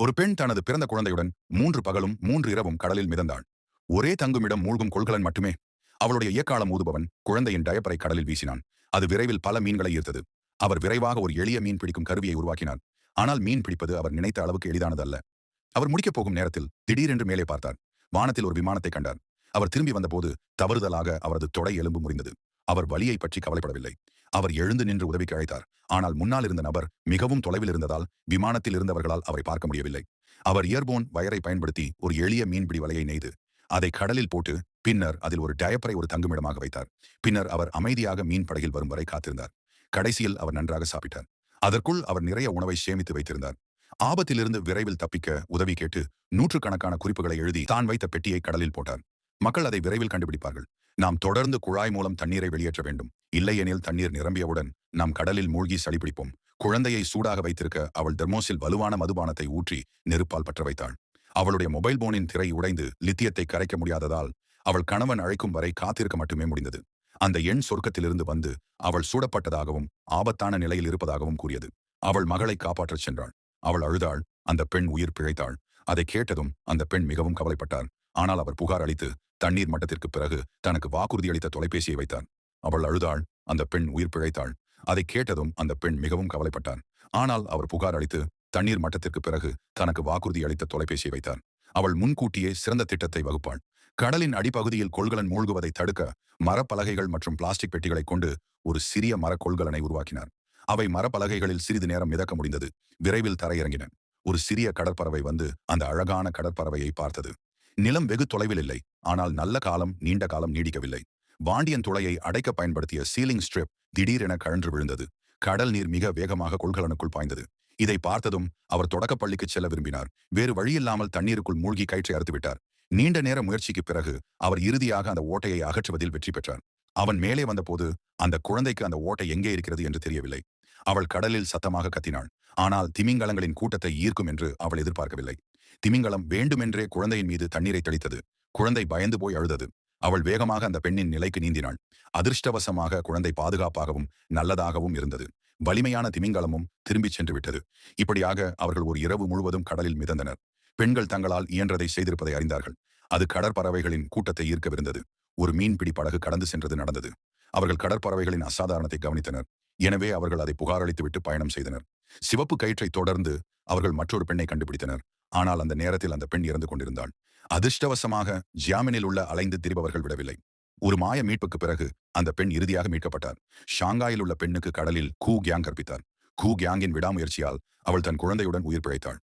ஒரு பெண் தனது பிறந்த குழந்தையுடன் மூன்று பகலும் மூன்று இரவும் கடலில் மிதந்தாள். ஒரே தங்குமிடம் மூழ்கும் கொள்கலன் மட்டுமே. அவளுடைய இயக்காலம் ஊதுபவன் குழந்தையின் டயப்பரை கடலில் வீசினான். அது விரைவில் பல மீன்களை ஈர்த்தது. அவர் விரைவாக ஒரு எளிய மீன் பிடிக்கும் கருவியை உருவாக்கினார். ஆனால் மீன் பிடிப்பது அவர் நினைத்த அளவுக்கு எளிதானதல்ல. அவர் முடிக்கப் போகும் நேரத்தில் திடீரென்று மேலே பார்த்தார். வானத்தில் ஒரு விமானத்தை கண்டார். அவர் திரும்பி வந்தபோது தவறுதலாக அவரது தொடை எலும்பு முறிந்தது. அவர் வலியை பற்றி கவலைப்படவில்லை. அவர் எழுந்து நின்று உதவிக்கு அழைத்தார். ஆனால் முன்னால் இருந்த நபர் மிகவும் தொலைவில் இருந்ததால் விமானத்தில் இருந்தவர்களால் அவரை பார்க்க முடியவில்லை. அவர் இயர்போன் வயரை பயன்படுத்தி ஒரு எளிய மீன்பிடி வலையை நெய்து அதை கடலில் போட்டு பின்னர் அதில் ஒரு டயப்பரை ஒரு தங்குமிடமாக வைத்தார். பின்னர் அவர் அமைதியாக மீன் படகில் வரும் வரை காத்திருந்தார். கடைசியில் அவர் நன்றாக சாப்பிட்டார். அதற்குள் அவர் நிறைய உணவை சேமித்து வைத்திருந்தார். ஆபத்திலிருந்து விரைவில் தப்பிக்க உதவி கேட்டு நூற்றுக்கணக்கான குறிப்புகளை எழுதி தான் வைத்த பெட்டியை கடலில் போட்டார். மக்கள் அதை விரைவில் கண்டுபிடிப்பார்கள். நாம் தொடர்ந்து குழாய் மூலம் தண்ணீரை வெளியேற்ற வேண்டும். இல்லையெனில் தண்ணீர் நிரம்பியவுடன் நாம் கடலில் மூழ்கி சளிப்பிடிப்போம் குழந்தையை சூடாக வைத்திருக்க அவள் தெர்மோஸில் வலுவான மதுபானத்தை ஊற்றி நெருப்பால் பற்ற வைத்தாள். அவளுடைய மொபைல் போனின் திரை உடைந்து லித்தியத்தை கரைக்க முடியாததால் அவள் கணவன் அழைக்கும் வரை காத்திருக்க மட்டுமே முடிந்தது. அந்த எண் சொர்க்கத்திலிருந்து வந்து அவள் சூடப்பட்டதாகவும் ஆபத்தான நிலையில் இருப்பதாகவும் கூறியது. அவள் மகளை காப்பாற்றச் சென்றாள். அவள் அழுதாள். அந்த பெண் உயிர் பிழைத்தாள். அதை கேட்டதும் அந்த பெண் மிகவும் கவலைப்பட்டார் ஆனால் அவர் புகார் அளித்து தண்ணீர் மட்டத்திற்கு பிறகு தனக்கு வாக்குறுதி அளித்த தொலைபேசியை வைத்தான். அவள் அழுதாள் அந்த பெண் உயிர் பிழைத்தாள். அதை கேட்டதும் அந்த பெண் மிகவும் கவலைப்பட்டான். ஆனால் அவர் புகார் அளித்து தண்ணீர் மட்டத்திற்கு பிறகு தனக்கு வாக்குறுதி அளித்த தொலைபேசியை வைத்தார் அவள் முன்கூட்டியே சிறந்த திட்டத்தை வகுப்பாள். கடலின் அடிப்பகுதியில் கொள்கலன் மூழ்குவதை தடுக்க மரப்பலகைகள் மற்றும் பிளாஸ்டிக் பெட்டிகளை கொண்டு ஒரு சிறிய மரக்கொள்கலனை உருவாக்கினார். அவை மரப்பலகைகளில் சிறிது நேரம் மிதக்க முடிந்தது. விரைவில் தரையிறங்கின. ஒரு சிறிய கடற்பறவை வந்து அந்த அழகான கடற்பறவையை பார்த்தது. நிலம் வெகு தொலைவில் இல்லை. ஆனால் நல்ல காலம் நீண்ட காலம் நீடிக்கவில்லை. வாண்டியன் துளையை அடைக்க பயன்படுத்திய சீலிங் ஸ்ட்ரிப் திடீரென கழன்று விழுந்தது. கடல் நீர் மிக வேகமாக கொள்கலனுக்குள் பாய்ந்தது. இதை பார்த்ததும் அவர் தொடக்கப்பள்ளிக்கு செல்ல விரும்பினார். வேறு வழியில்லாமல் தண்ணீருக்குள் மூழ்கி கயிற்றை அறுத்துவிட்டார். நீண்ட நேர முயற்சிக்கு பிறகு அவர் இறுதியாக அந்த ஓட்டையை அகற்றுவதில் வெற்றி பெற்றார். அவன் மேலே வந்தபோது அந்த குழந்தைக்கு அந்த ஓட்டை எங்கே இருக்கிறது என்று தெரியவில்லை. அவள் கடலில் சத்தமாக கத்தினாள். ஆனால் திமிங்கலங்களின் கூட்டத்தை ஈர்க்கும் என்று அவள் எதிர்பார்க்கவில்லை. திமிங்கலம் வேண்டுமென்றே குழந்தையின் மீது தண்ணீரை தெளித்தது. குழந்தை பயந்து போய் அழுதது. அவள் வேகமாக அந்த பெண்ணின் நிலைக்கு நீந்தினாள். அதிர்ஷ்டவசமாக குழந்தை பாதுகாப்பாகவும் நல்லதாகவும் இருந்தது. வலிமையான திமிங்கலமும் திரும்பிச் சென்று விட்டது. இப்படியாக அவர்கள் ஒரு இரவு முழுவதும் கடலில் மிதந்தனர். பெண்கள் தங்களால் இயன்றதை செய்திருப்பதை அறிந்தார்கள். அது கடற்பறவைகளின் கூட்டத்தை ஈர்க்கவிருந்தது. ஒரு மீன்பிடி படகு கடந்து சென்றது நடந்தது. அவர்கள் கடற்பறவைகளின் அசாதாரணத்தை கவனித்தனர். எனவே அவர்கள் அதை புகாரளித்துவிட்டு பயணம் செய்தனர். சிவப்பு கயிற்றை தொடர்ந்து அவர்கள் மற்றொரு பெண்ணை கண்டுபிடித்தனர். ஆனால் அந்த நேரத்தில் அந்த பெண் இறந்து கொண்டிருந்தாள். அதிர்ஷ்டவசமாக ஜியாமினில் உள்ள அலைந்து திரிபவர்கள் விடவில்லை. ஒரு மாய மீட்புக்கு பிறகு அந்த பெண் இறுதியாக மீட்கப்பட்டார். ஷாங்காயில் உள்ள பெண்ணுக்கு கடலில் கூ கியாங் கற்பித்தார். கூ கியாங்கின் விடாமுயற்சியால் அவள் தன் குழந்தையுடன் உயிர் பிழைத்தாள்.